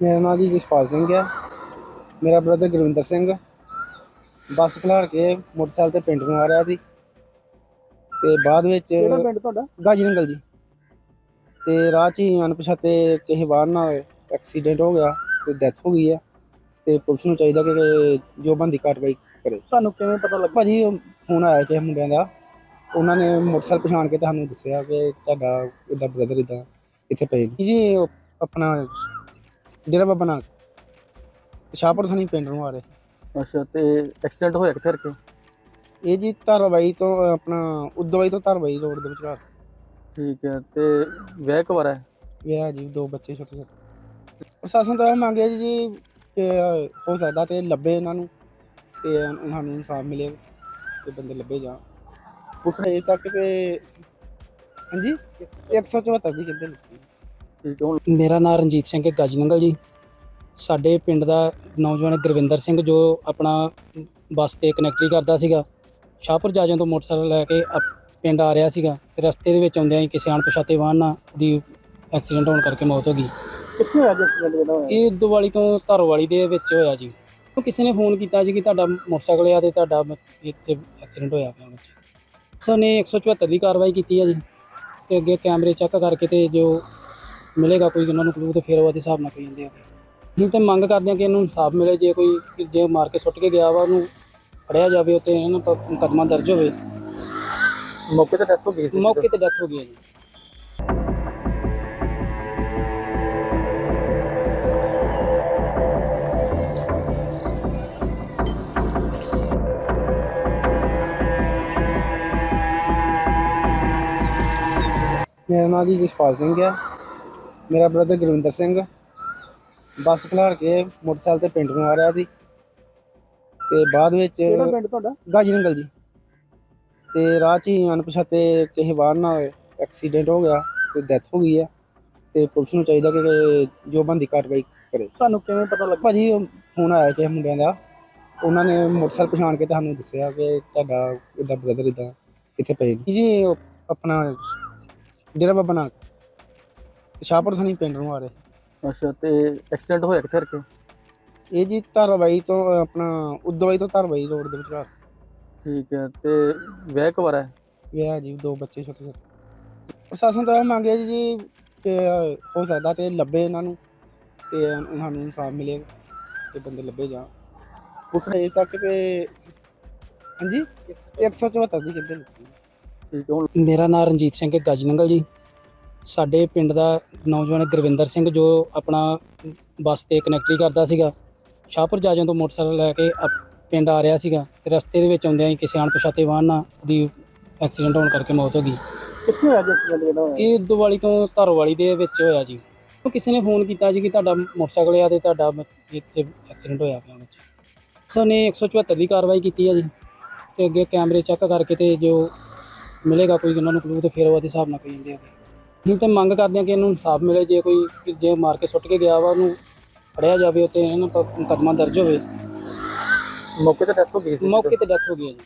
ਮੇਰਾ ਨਾਮ ਜੀ ਜਸਪਾਲ ਸਿੰਘ ਹੈ ਮੇਰਾ ਬ੍ਰਦਰ ਗੁਰਵਿੰਦਰ ਸਿੰਘ। ਬੱਸ ਖਲਾਰ ਕੇ ਮੋਟਰਸਾਈਕਲ ਤੇ ਪਿੰਡ ਨੂੰ ਆ ਰਿਹਾ ਸੀ। ਤੇ ਬਾਅਦ ਵਿੱਚ ਕਿਹੜਾ ਪਿੰਡ ਤੁਹਾਡਾ? ਗਾਜੀ ਨੰਗਲ ਜੀ। ਤੇ ਰਾਹ 'ਚ ਹੀ ਅਣਪਛਾਤੇ ਕਿਸੇ ਵਾਹਨ ਨਾਲ ਐਕਸੀਡੈਂਟ ਹੋ ਗਿਆ ਤੇ ਡੈਥ ਹੋ ਗਈ ਹੈ ਤੇ ਪੁਲਿਸ ਨੂੰ ਚਾਹੀਦਾ ਕਿ ਜੋ ਬੰਦੀ ਕਾਰਵਾਈ ਕਰੇ। ਤੁਹਾਨੂੰ ਕਿਵੇਂ ਪਤਾ ਲੱਗਾ? ਭਾਜੀ ਫੋਨ ਆਇਆ ਕਿ ਮੁੰਡਿਆਂ ਦਾ। ਉਹਨਾਂ ਨੇ ਮੋਟਰਸਾਈਕਲ ਪਛਾਣ ਕੇ ਤੁਹਾਨੂੰ ਦੱਸਿਆ ਕਿ ਤੁਹਾਡਾ ਇਦਾਂ ਬ੍ਰਦਰ ਇਦਾਂ ਇੱਥੇ ਪਏ ਜੀ ਆਪਣਾ ਡੇਰਾ ਬਾਬਾ ਨਾਨਕ। ਸ਼ਾਹਪੁਰ ਥਾਣੀ ਪਿੰਡ ਨੂੰ ਆ ਰਹੇ। ਅੱਛਾ ਤੇ ਐਕਸੀਡੈਂਟ ਹੋਇਆ ਕਿੱਥੇ ਰਕੇ ਇਹ ਜੀ ਧਾਰਾਵਾਈ ਤੋਂ ਆਪਣਾ ਉਦਵਾਈ ਤੋਂ ਧਾਰਾਵਾਈ ਰੋਡ ਦੇ ਵਿਚਕਾਰ। ਠੀਕ ਹੈ ਤੇ ਵਿਆਹ ਕਵਾਰ ਹੈ? ਵਿਆਹ ਜੀ ਦੋ ਬੱਚੇ ਛੋਟੇ ਛੋਟੇ। ਪ੍ਰਸ਼ਾਸਨ ਤੋਂ ਇਹ ਮੰਗਿਆ ਜੀ ਕਿ ਹੋ ਸਕਦਾ ਤੇ ਲੱਭੇ ਇਹਨਾਂ ਨੂੰ ਤੇ ਸਾਨੂੰ ਇਨਸਾਫ ਮਿਲੇ ਤੇ ਬੰਦੇ ਲੱਭੇ ਜਾਣ। ਪੁਲਿਸ ਨੇ ਤੱਕ ਤੇ ਹਾਂਜੀ? 174 ਦੀ ਕਿੱਥੇ ਲਿਖੀ ਠੀਕ ਹੈ ਹੁਣ ਮੇਰਾ ਨਾਮ ਰਣਜੀਤ ਸਿੰਘ ਹੈ ਗਾਜੀ ਨੰਗਲ ਜੀ। ਸਾਡੇ ਪਿੰਡ ਦਾ ਨੌਜਵਾਨ ਗੁਰਵਿੰਦਰ ਸਿੰਘ ਜੋ ਆਪਣਾ ਬੱਸ ਤੇ ਕਨੈਕਟਰੀ ਕਰਦਾ ਸੀਗਾ ਸ਼ਾਹਪੁਰ ਜਾਜਾਂ ਤੋਂ ਮੋਟਰਸਾਈਕਲ ਲੈ ਕੇ ਪਿੰਡ ਆ ਰਿਹਾ ਸੀਗਾ ਤੇ ਰਸਤੇ ਦੇ ਵਿੱਚ ਆਉਂਦਿਆਂ ਹੀ ਕਿਸੇ ਅਣਪਛਾਤੇ ਵਾਹਨ ਨਾਲ ਉਹਦੀ ਐਕਸੀਡੈਂਟ ਹੋਣ ਕਰਕੇ ਮੌਤ ਹੋ ਗਈ। ਕਿੱਥੇ ਹੋਇਆ ਜੀ ਐਕਸੀਡੈਂਟ ਜਿਹੜਾ ਹੋਇਆ? ਇਹ ਦੁਵਾਲੀ ਤੋਂ ਧਰਵਾਲੀ ਦੇ ਵਿੱਚ ਹੋਇਆ ਜੀ। ਉਹ ਕਿਸੇ ਨੇ ਫੋਨ ਕੀਤਾ ਜੀ ਕਿ ਤੁਹਾਡਾ ਮੋਟਰਸਾਈਕਲ ਆ ਤੇ ਤੁਹਾਡਾ ਇੱਥੇ ਐਕਸੀਡੈਂਟ ਹੋਇਆ ਪਿਆ ਵਿੱਚ। ਸੋ ਨੇ 174 ਦੀ ਕਾਰਵਾਈ ਕੀਤੀ ਹੈ ਜੀ। ਤੇ ਅੱਗੇ ਕੈਮਰੇ ਚੈੱਕ ਕਰਕੇ ਤੇ ਜੋ ਮਿਲੇਗਾ ਕੋਈ ਉਹਨਾਂ ਨੂੰ ਕਲੂ ਤੇ ਫਿਰ ਉਹਦੇ ਹਿਸਾਬ ਨਾਲ ਕੋਈ ਜਾਂਦੇ ਆ। ਅਸੀਂ ਤੇ ਮੰਗ ਕਰਦੇ ਹਾਂ ਕਿ ਇਹਨੂੰ ਇਨਸਾਫ ਮਿਲੇ ਜੇ ਕੋਈ ਜੇ ਮਾਰ ਕੇ ਸੁੱਟ ਕੇ ਗਿਆ ਵਾ ਉਹਨੂੰ ਫੜਿਆ ਜਾਵੇ ਤੇ ਇਹਨਾਂ ਪਰ ਮੁਕੱਦਮਾ ਦਰਜ ਹੋਵੇ। ਮੌਕੇ ਤੇ ਡੈਥ ਹੋ ਗਈ ਸੀ ਮੌਕੇ ਤੇ ਡੈਥ ਹੋ ਗਈ ਹੈ ਜੀ। ਮੇਰਾ ਨਾਮ ਜੀ ਜਸਪਾਲ ਸਿੰਘ ਹੈ ਮੇਰਾ ਬ੍ਰਦਰ ਗੁਰਵਿੰਦਰ ਸਿੰਘ। ਬੱਸ ਖਲਾਰ ਕੇ ਮੋਟਰਸਾਈਕਲ ਤੇ ਪਿੰਡ ਨੂੰ ਆ ਰਿਹਾ ਸੀ। ਤੇ ਬਾਅਦ ਵਿੱਚ ਕਿਹੜਾ ਪਿੰਡ ਤੁਹਾਡਾ? ਗਾਜੀ ਨੰਗਲ ਜੀ। ਤੇ ਰਾਹ 'ਚ ਹੀ ਅਣਪਛਾਤੇ ਕਿਸੇ ਵਾਹਨ ਨਾਲ ਐਕਸੀਡੈਂਟ ਹੋ ਗਿਆ ਤੇ ਡੈਥ ਹੋ ਗਈ ਹੈ। ਤੇ ਪੁਲਿਸ ਨੂੰ ਚਾਹੀਦਾ ਕਿ ਜੋ ਬੰਦੀ ਕਾਰਵਾਈ ਕਰੇ। ਤੁਹਾਨੂੰ ਕਿਵੇਂ ਪਤਾ ਲੱਗਾ ਭਾਜੀ ਫੋਨ ਆਇਆ ਕਿ ਮੁੰਡਿਆਂ ਦਾ। ਉਹਨਾਂ ਨੇ ਮੋਟਰਸਾਈਕਲ ਪਛਾਣ ਕੇ ਤੁਹਾਨੂੰ ਦੱਸਿਆ ਕਿ ਤੁਹਾਡਾ ਇਦਾਂ ਬ੍ਰਦਰ ਇਦਾਂ ਇੱਥੇ ਪਏ ਜੀ ਆਪਣਾ ਡੇਰਾ ਬਾਬਾ ਨਾਨਕ। ਸ਼ਾਹਪੁਰ ਥਾਣੀ ਪਿੰਡ ਨੂੰ ਆ ਰਹੇ। ਅੱਛਾ ਤੇ ਐਕਸੀਡੈਂਟ ਹੋਇਆ ਕਿੱਥੇ ਰਕੇ ਇਹ ਜੀ ਧਾਰਾਵਾਈ ਤੋਂ ਆਪਣਾ ਉਦਵਾਈ ਤੋਂ ਧਾਰਾਵਾਈ ਰੋਡ ਦੇ ਵਿਚਕਾਰ। ਠੀਕ ਹੈ ਤੇ ਵਿਆਹ ਕਵਾਰ ਹੈ? ਵਿਆਹ ਜੀ ਦੋ ਬੱਚੇ ਛੋਟੇ ਛੋਟੇ। ਪ੍ਰਸ਼ਾਸਨ ਤੋਂ ਇਹ ਮੰਗਿਆ ਜੀ ਕਿ ਹੋ ਸਕਦਾ ਤੇ ਲੱਭੇ ਇਹਨਾਂ ਨੂੰ ਤੇ ਸਾਨੂੰ ਇਨਸਾਫ ਮਿਲੇ ਤੇ ਬੰਦੇ ਲੱਭੇ ਜਾਣ। ਪੁਲਿਸ ਨੇ ਤੱਕ ਤੇ ਹਾਂਜੀ? 174 ਦੀ ਠੀਕ ਹੈ ਹੁਣ ਮੇਰਾ ਨਾਮ ਰਣਜੀਤ ਸਿੰਘ ਹੈ ਗਾਜੀ ਨੰਗਲ ਜੀ। ਸਾਡੇ ਪਿੰਡ ਦਾ ਨੌਜਵਾਨ ਗੁਰਵਿੰਦਰ ਸਿੰਘ ਜੋ ਆਪਣਾ ਬੱਸ ਤੇ ਕਨੈਕਟਰੀ ਕਰਦਾ ਸੀਗਾ ਸ਼ਾਹਪੁਰ ਜਾਜਾਂ ਤੋਂ ਮੋਟਰਸਾਈਕਲ ਲੈ ਕੇ ਪਿੰਡ ਆ ਰਿਹਾ ਸੀਗਾ ਤੇ ਰਸਤੇ ਦੇ ਵਿੱਚ ਆਉਂਦਿਆਂ ਹੀ ਕਿਸੇ ਅਣਪਛਾਤੇ ਵਾਹਨ ਨਾਲ ਉਹਦੀ ਐਕਸੀਡੈਂਟ ਹੋਣ ਕਰਕੇ ਮੌਤ ਹੋ ਗਈ। ਕਿੱਥੇ ਹੋਇਆ ਜੀ ਐਕਸੀਡੈਂਟ ਜਿਹੜਾ ਹੋਇਆ? ਇਹ ਦੁਵਾਲੀ ਤੋਂ ਧਰਵਾਲੀ ਦੇ ਵਿੱਚ ਹੋਇਆ ਜੀ। ਉਹ ਕਿਸੇ ਨੇ ਫੋਨ ਕੀਤਾ ਜੀ ਕਿ ਤੁਹਾਡਾ ਮੋਟਰਸਾਈਕਲ ਆ ਤੇ ਤੁਹਾਡਾ ਇੱਥੇ ਐਕਸੀਡੈਂਟ ਹੋਇਆ ਪਿਆ ਵਿੱਚ। ਸੋ ਨੇ 174 ਦੀ ਕਾਰਵਾਈ ਕੀਤੀ ਹੈ ਜੀ ਤੇ ਅੱਗੇ ਕੈਮਰੇ ਚੈੱਕ ਕਰਕੇ ਤੇ ਜੋ ਮਿਲੇਗਾ ਕੋਈ ਉਹਨਾਂ ਨੂੰ ਕਲੂ ਤੇ ਫਿਰ ਉਹਦੇ ਹਿਸਾਬ ਨਾਲ ਕੋਈ ਜਾਂਦੇ ਆ। ਅਸੀਂ ਤੇ ਮੰਗ ਕਰਦੇ ਹਾਂ ਕਿ ਇਹਨੂੰ ਇਨਸਾਫ ਮਿਲੇ ਜੇ ਕੋਈ ਜੇ ਮਾਰ ਕੇ ਸੁੱਟ ਕੇ ਗਿਆ ਵਾ ਉਹਨੂੰ ਫੜਿਆ ਜਾਵੇ ਤੇ ਇਹਨਾਂ ਪਰ ਮੁਕੱਦਮਾ ਦਰਜ ਹੋਵੇ। ਮੌਕੇ ਤੇ ਡੈਥ ਹੋ ਗਈ ਸੀ ਮੌਕੇ ਤੇ ਡੈਥ ਹੋ ਗਈ ਹੈ ਜੀ।